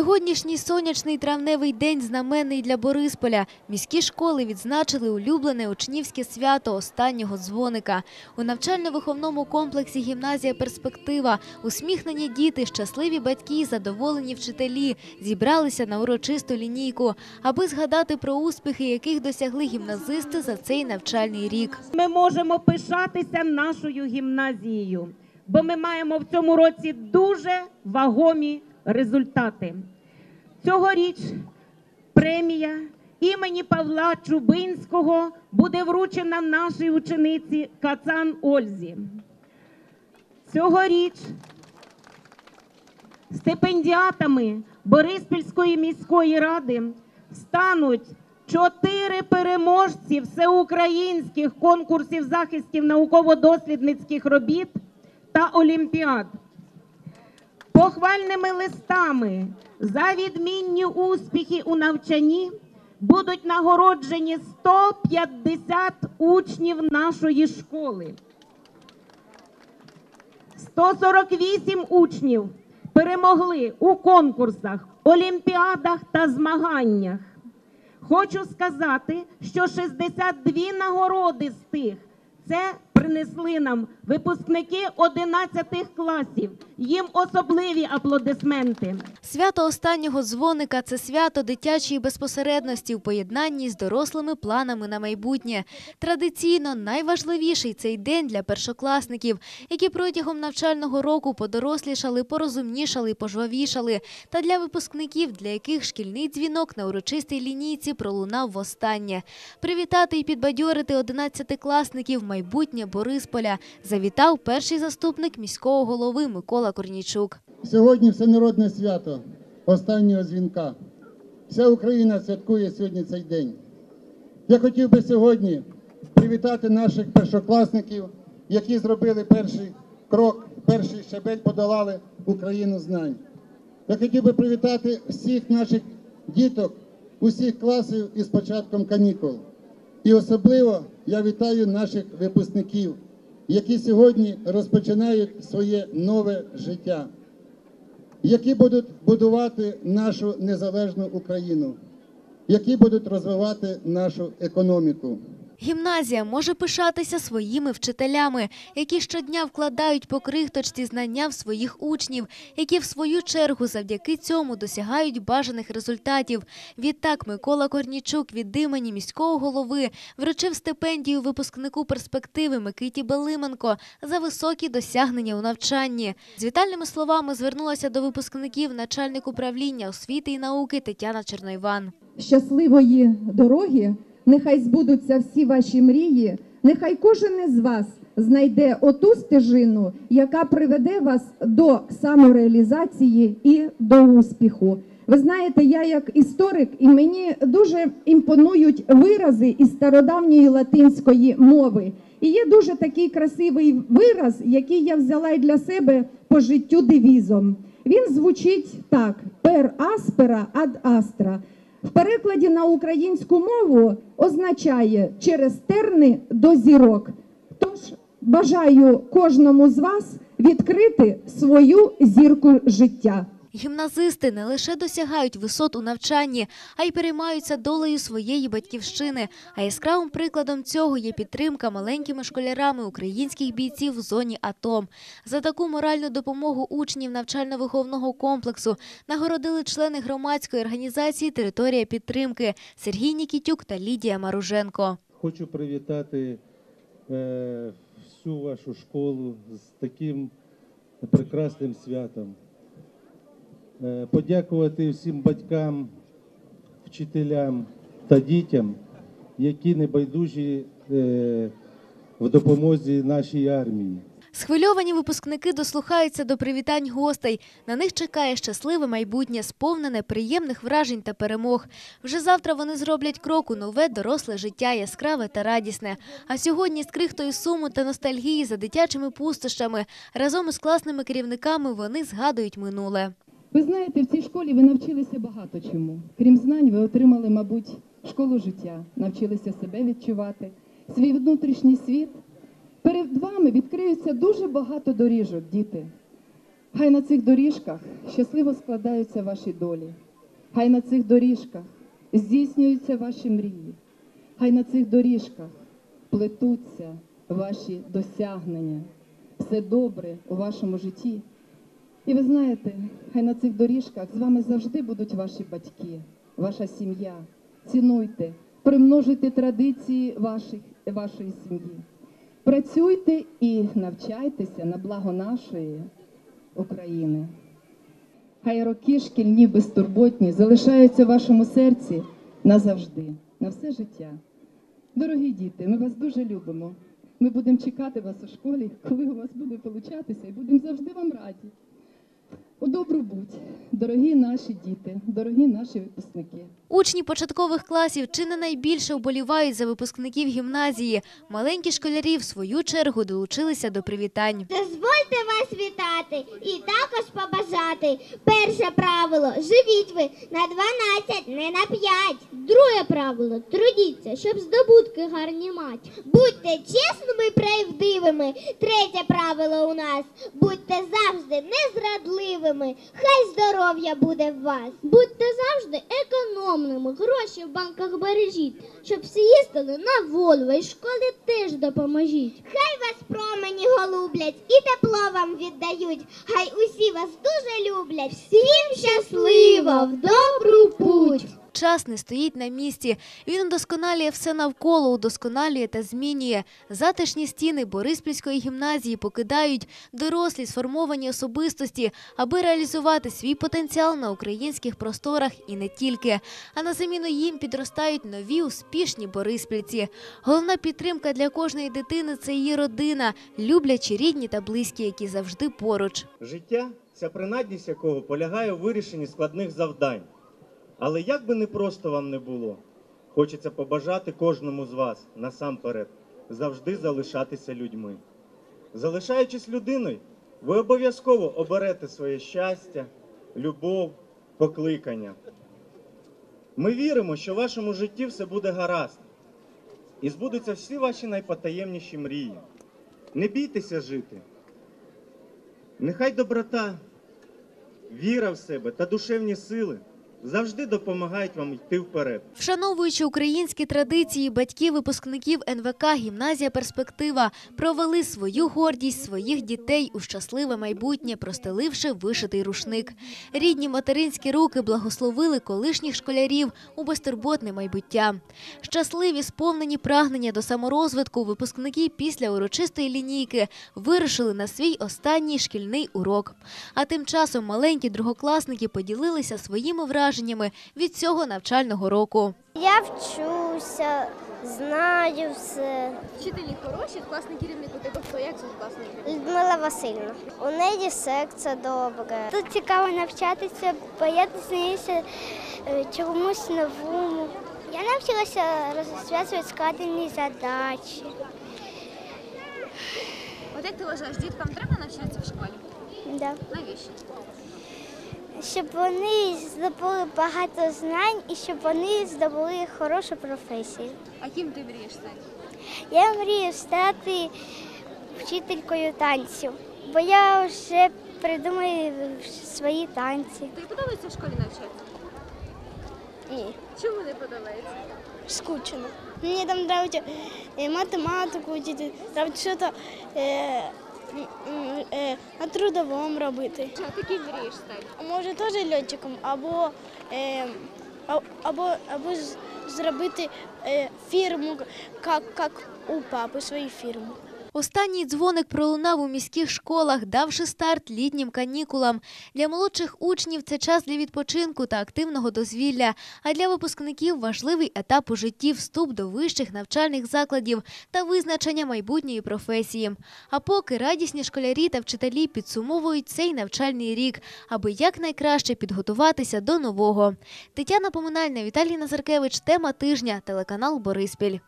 Сьогоднішній сонячний травневий день знаменний для Борисполя. Міські школи відзначили улюблене учнівське свято останнього дзвоника. У навчально-виховному комплексі гімназія «Перспектива» усміхнені діти, щасливі батьки, задоволені вчителі зібралися на урочисту лінійку, аби згадати про успіхи, яких досягли гімназисти за цей навчальний рік. Ми можемо пишатися нашою гімназією, бо ми маємо в цьому році дуже вагомі результати. Цьогоріч премія імені Павла Чубинського буде вручена нашій учениці Кацан Ользі. Цьогоріч стипендіатами Бориспільської міської ради стануть чотири переможці всеукраїнських конкурсів захистів науково-дослідницьких робіт та олімпіад. Похвальними листами за відмінні успіхи у навчанні будуть нагороджені 150 учнів нашої школи. 148 учнів перемогли у конкурсах, олімпіадах та змаганнях. Хочу сказати, що 62 нагороди з тих це принесли нам випускники 11 класів. Їм особливі аплодисменти. Свято останнього дзвоника – це свято дитячої безпосередності в поєднанні з дорослими планами на майбутнє. Традиційно найважливіший цей день для першокласників, які протягом навчального року подорослішали, порозумнішали, пожвавішали. Та для випускників, для яких шкільний дзвінок на урочистій лінійці пролунав востаннє. Привітати і підбадьорити одинадцятикласників майбутнє Борисполя завітав перший заступник міського голови Микола Корнійчук. Сьогодні всенародне свято останнього дзвінка. Вся Україна святкує сьогодні цей день. Я хотів би сьогодні привітати наших першокласників, які зробили перший крок, перший щабель подолали Україну знань. Я хотів би привітати всіх наших діток, усіх класів із початком канікул. І особливо я вітаю наших випускників, які сьогодні розпочинають своє нове життя які будуть будувати нашу незалежну Україну, які будуть розвивати нашу економіку. Гімназія може пишатися своїми вчителями, які щодня вкладають по крихточці знання в своїх учнів, які в свою чергу завдяки цьому досягають бажаних результатів. Відтак Микола Корнічук від імені міського голови вручив стипендію випускнику перспективи Микиті Белименко за високі досягнення у навчанні. З вітальними словами звернулася до випускників начальник управління освіти і науки Тетяна Черноїван. щасливої дороги. Нехай збудуться всі ваші мрії. Нехай кожен із вас знайде оту стежину, яка приведе вас до самореалізації і до успіху. Ви знаєте, я як історик, і мені дуже імпонують вирази із стародавньої латинської мови. І є дуже такий красивий вираз, який я взяла й для себе по життю девізом. Він звучить так: per aspera ad astra. В перекладі на українську мову означає через терни до зірок. Тож бажаю кожному з вас відкрити свою зірку життя. Гімназисти не лише досягають висот у навчанні, а й переймаються долею своєї батьківщини. А яскравим прикладом цього є підтримка маленькими школярами українських бійців в зоні АТО. За таку моральну допомогу учнів навчально-виховного комплексу нагородили члени громадської організації Територія підтримки Сергій Нікітюк та Лідія Маруженко. Хочу привітати е, всю вашу школу з таким прекрасним святом. Е, подякувати всім батькам, вчителям та дітям, які небайдужі е, в допомозі нашій армії. Схвильовані випускники дослухаються до привітань гостей. На них чекає щасливе майбутнє, сповнене приємних вражень та перемог. Вже завтра вони зроблять крок у нове доросле життя, яскраве та радісне. А сьогодні з крихтою суму та ностальгії за дитячими пустощами разом із класними керівниками вони згадують минуле. Ви знаєте, в цій школі ви навчилися багато чому. Крім знань, ви отримали, мабуть, школу життя, навчилися себе відчувати, свій внутрішній світ. Перед вами відкриються дуже багато доріжок, діти. Хай на цих доріжках щасливо складаються ваші долі. Хай на цих доріжках здійснюються ваші мрії. Хай на цих доріжках плетуться ваші досягнення. Все добре у вашому житті. І ви знаєте, хай на цих доріжках з вами завжди будуть ваші батьки, ваша сім'я. Цінуйте, примножуйте традиції ваших, вашої сім'ї. Працюйте і навчайтеся на благо нашої України. Хай роки шкільні безтурботні залишаються в вашому серці назавжди, на все життя. Дорогі діти, ми вас дуже любимо. Ми будемо чекати вас у школі, коли у вас буде получатися, і будемо завжди вам раді. У добру будь, дорогі наші діти, дорогі наші випускники. Учні початкових класів чи не найбільше вболівають за випускників гімназії. Маленькі школярі в свою чергу долучилися до привітань. Дозвольте вас вітати і також побажати. Перше правило живіть ви на 12, не на 5. Друге правило трудіться, щоб здобутки гарні мати. Будьте чесними і правдивими. Третє правило у нас будьте завжди незрадливими. Хай здоров'я буде в вас. Будьте завжди економними. Гроші в банках бережіть, щоб всі їздили на Волво і школі теж допоможіть. Хай вас промені голублять і тепло вам віддають. Хай усі вас дуже люблять. Всім щасливо, в добру путь. Час не стоїть на місці. Він удосконалює все навколо, удосконалює та змінює. Затишні стіни Бориспільської гімназії покидають дорослі сформовані особистості, аби реалізувати свій потенціал на українських просторах і не тільки. А на заміну їм підростають нові успішні бориспільці. Головна підтримка для кожної дитини це її родина, люблячі рідні та близькі, які завжди поруч. Життя, ця принадність якого полягає у вирішенні складних завдань. Але як би не просто вам не було, хочеться побажати кожному з вас насамперед завжди залишатися людьми. Залишаючись людиною, ви обов'язково оберете своє щастя, любов, покликання. Ми віримо, що в вашому житті все буде гаразд і збудуться всі ваші найпотаємніші мрії. Не бійтеся жити. Нехай доброта, віра в себе та душевні сили завжди допомагають вам йти вперед. Вшановуючи українські традиції, батьки випускників НВК Гімназія Перспектива провели свою гордість своїх дітей у щасливе майбутнє, простеливши вишитий рушник. Рідні материнські руки благословили колишніх школярів у безтурботне майбуття. Щасливі, сповнені прагнення до саморозвитку, випускники після урочистої лінійки вирушили на свій останній шкільний урок. А тим часом маленькі другокласники поділилися своїми враженнями від цього навчального року. Я вчуся, знаю все. Вчителі хороші, класний керівник у тебе хто як звуть класний керівник? Людмила Васильівна. У неї секція добре. Тут цікаво навчатися, бо я дізнаюся е, чомусь новому. Я навчилася розв'язувати складені задачі. От як ти вважаєш, діткам треба навчатися в школі? Да. Навіщо? Щоб вони здобули багато знань і щоб вони здобули хорошу професію. А ким ти мрієш стати? Я мрію стати вчителькою танців, бо я вже придумаю свої танці. Тобі подобається в школі навчатися? Ні. Чому не подобається? Скучно. Мені там нравится э, математику учити, там щось э, э, на трудовому робити. А ти ким мрієш стати? А може теж льотчиком, або, е, а- або, або з- зробити е, фірму, як, як у папи свою фірму. Останній дзвоник пролунав у міських школах, давши старт літнім канікулам. Для молодших учнів це час для відпочинку та активного дозвілля. А для випускників важливий етап у житті вступ до вищих навчальних закладів та визначення майбутньої професії. А поки радісні школярі та вчителі підсумовують цей навчальний рік, аби якнайкраще підготуватися до нового. Тетяна Поминальна, Віталій Назаркевич. Тема тижня. Телеканал Бориспіль.